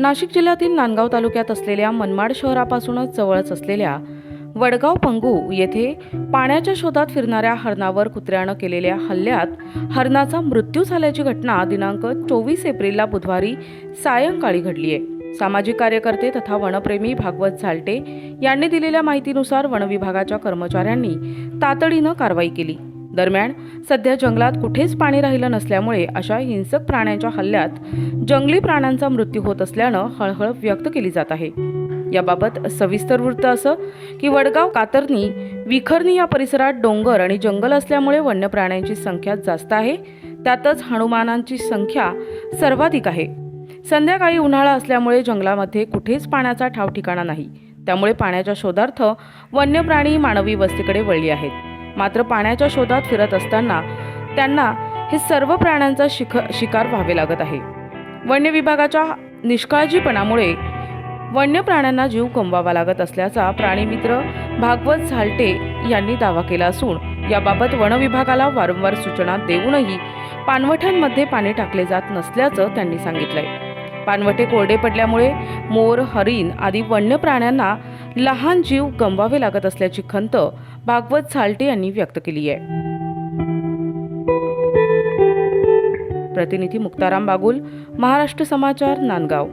नाशिक जिल्ह्यातील नांदगाव तालुक्यात असलेल्या मनमाड शहरापासूनच जवळच असलेल्या वडगाव पंगू येथे पाण्याच्या शोधात फिरणाऱ्या हरणावर कुत्र्यानं केलेल्या हल्ल्यात हरणाचा मृत्यू झाल्याची घटना दिनांक चोवीस एप्रिलला बुधवारी सायंकाळी घडली आहे सामाजिक कार्यकर्ते तथा वनप्रेमी भागवत झालटे यांनी दिलेल्या माहितीनुसार वनविभागाच्या कर्मचाऱ्यांनी तातडीनं कारवाई केली. दरम्यान सध्या जंगलात कुठेच पाणी राहिलं नसल्यामुळे अशा हिंसक प्राण्यांच्या हल्ल्यात जंगली प्राण्यांचा मृत्यू होत असल्यानं हळहळ व्यक्त केली जात आहे. याबाबत सविस्तर वृत्त असं की वडगाव कातरणी विखरणी या परिसरात डोंगर आणि जंगल असल्यामुळे वन्य प्राण्यांची संख्या जास्त आहे. त्यातच हनुमानांची संख्या सर्वाधिक आहे. संध्याकाळी उन्हाळा असल्यामुळे जंगलामध्ये कुठेच पाण्याचा ठाव ठिकाणा नाही. त्यामुळे पाण्याच्या शोधार्थ वन्य प्राणी मानवी वस्तीकडे वळली आहेत. मात्र पाण्याच्या शोधात फिरत असताना त्यांना हे सर्व प्राण्यांचा शिख शिकार व्हावे लागत आहे. वन्य विभागाच्या निष्काळजीपणामुळे वन्य प्राण्यांना जीव गमवावा लागत असल्याचा प्राणीमित्र भागवत झालटे यांनी दावा केला असून याबाबत वन विभागाला वारंवार सूचना देऊनही पानवठ्यांमध्ये पाणी टाकले जात नसल्याचं त्यांनी सांगितलंय. पानवटे कोरडे पडल्यामुळे मोर हरिण आदी वन्य प्राण्यांना लहान जीव गमवावे लागत असल्याची खंत भागवत झालटे यांनी व्यक्त केली आहे. प्रतिनिधी मुक्ताराम बागुल महाराष्ट्र समाचार नांदगाव.